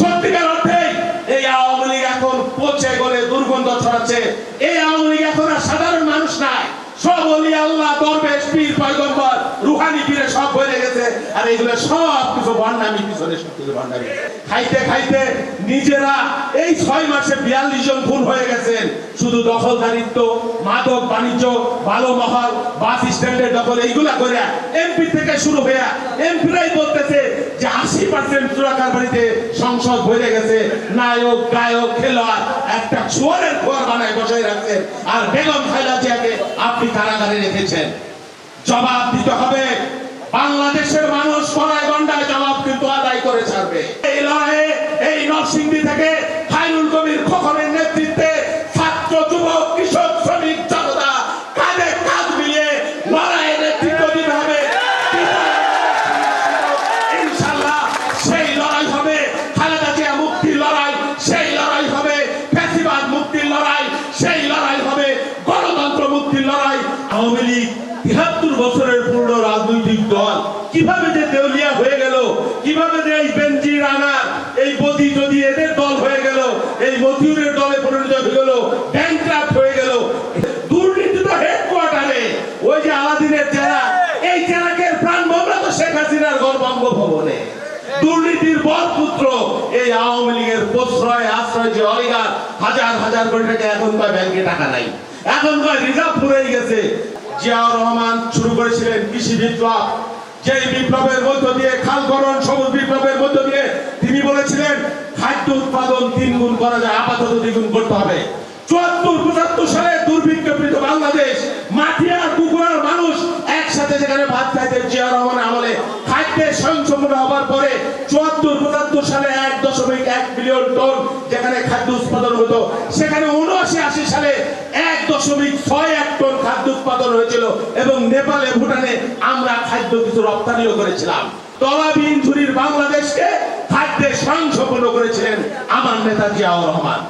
সত্যিকার অর্থে এই আওয়ামী লীগ এখন পচে গলে দুর্গন্ধ ছড়াচ্ছে। এই আওয়ামী লীগ এখন আর সাধারণ মানুষ নাই। সব অলি আল্লাহ, দরবেশ, পীর, পয়গম্বর, রুহানি পীরে সব হয়ে গেছে আর এইগুলো সব কিছু ভণ্ডামি, পিছনে সব কিছু ভণ্ডামি। খাইতে খাইতে নিজেরা এই ছয় মাসে বিয়াল্লিশ জন খুন হয়ে গেছেন। শুধু দখলদারিত্ব, মাদক, বাণিজ্য, ভালো মহল, বাস স্ট্যান্ডের দখল, এইগুলা করে এমপি থেকে শুরু হয়ে এমপিরাই বলতেছে যে আশি পার্সেন্ট চোরাকার বাড়িতে সংসদ ভরে গেছে, নায়ক, গায়ক, খেলোয়াড়, একটা চোরের খোয়ার বানায় বসাই রাখছেন আর বেগম খাইলা জিয়াকে আপনি কারাগারে রেখেছেন। জবাব দিতে হবে, বাংলাদেশের মানুষ কড়াই গন্ডায় জবাব কিন্তু আদায় করে ছাড়বে। এই লড়াইয়ে এই নরসিংদী থেকে ফাইনুল কবির খোকনের নেতৃত্বে আওয়ামী লীগ তিহাত্তর বছরের পূর্ণ রাজনৈতিক দল। কীভাবে যে দেউলিয়া হয়ে গেল, কীভাবে যে এই বেঞ্জি রানা, এই বদি যদি এদের দল হয়ে গেল, এই মতিউরের দলে পরিণত হয়ে গেল ব্যাংক্রাফ্ট হয়ে গেল, দুর্নীতি তো হেডকোয়ার্টারে ওই যে আলাদিনের জেলা এই জেলাকে প্রাণ ভোমরা তো শেখ হাসিনার গর্বাঙ্গ ভবনে। দুর্নীতির বরপুত্র, এই আওয়ামী লীগের প্রশ্রয়, আশ্রয় যে অলিগার হাজার হাজার কোটি টাকা এখন কয় ব্যাংকে টাকা নাই। এখন কয় রিজার্ভ ফুরেই গেছে। জিয়াউর রহমান শুরু করেছিলেন কৃষি বিপ্লব। যেই বিপ্লবের মধ্য দিয়ে খালকরণ সবুজ বিপ্লবের মধ্য দিয়ে তিনি বলেছিলেন, খাদ্য উৎপাদন তিন গুণ করা যায়, আপাতত দ্বিগুণ করতে হবে। চুয়াত্তর, পঁচাত্তর সালে দুর্ভিক্ষপীড়িত বাংলাদেশ মাটিয়ার কুকুরার মানুষ একসাথে যেখানে ভাত খাইতে জিয়া রহমান আমলে খাদ্যের স্বয়ংসম্পূর্ণ হবার পরে চুয়াত্তর, পঁচাত্তর সালে এক দশমিক এক মিলিয়ন টন যেখানে খাদ্য উৎপাদন হতো, সেখানে উনআশি, আশি সালে এক দশমিক ছয় এক টন খাদ্য উৎপাদন হয়েছিল এবং নেপালে, ভুটানে আমরা খাদ্য কিছু রপ্তানিও করেছিলাম। তলাবিহীন ঝুরির বাংলাদেশকে খাদ্যে স্বয়ংসম্পূর্ণ করেছিলেন আমার নেতা জিয়াউর রহমান।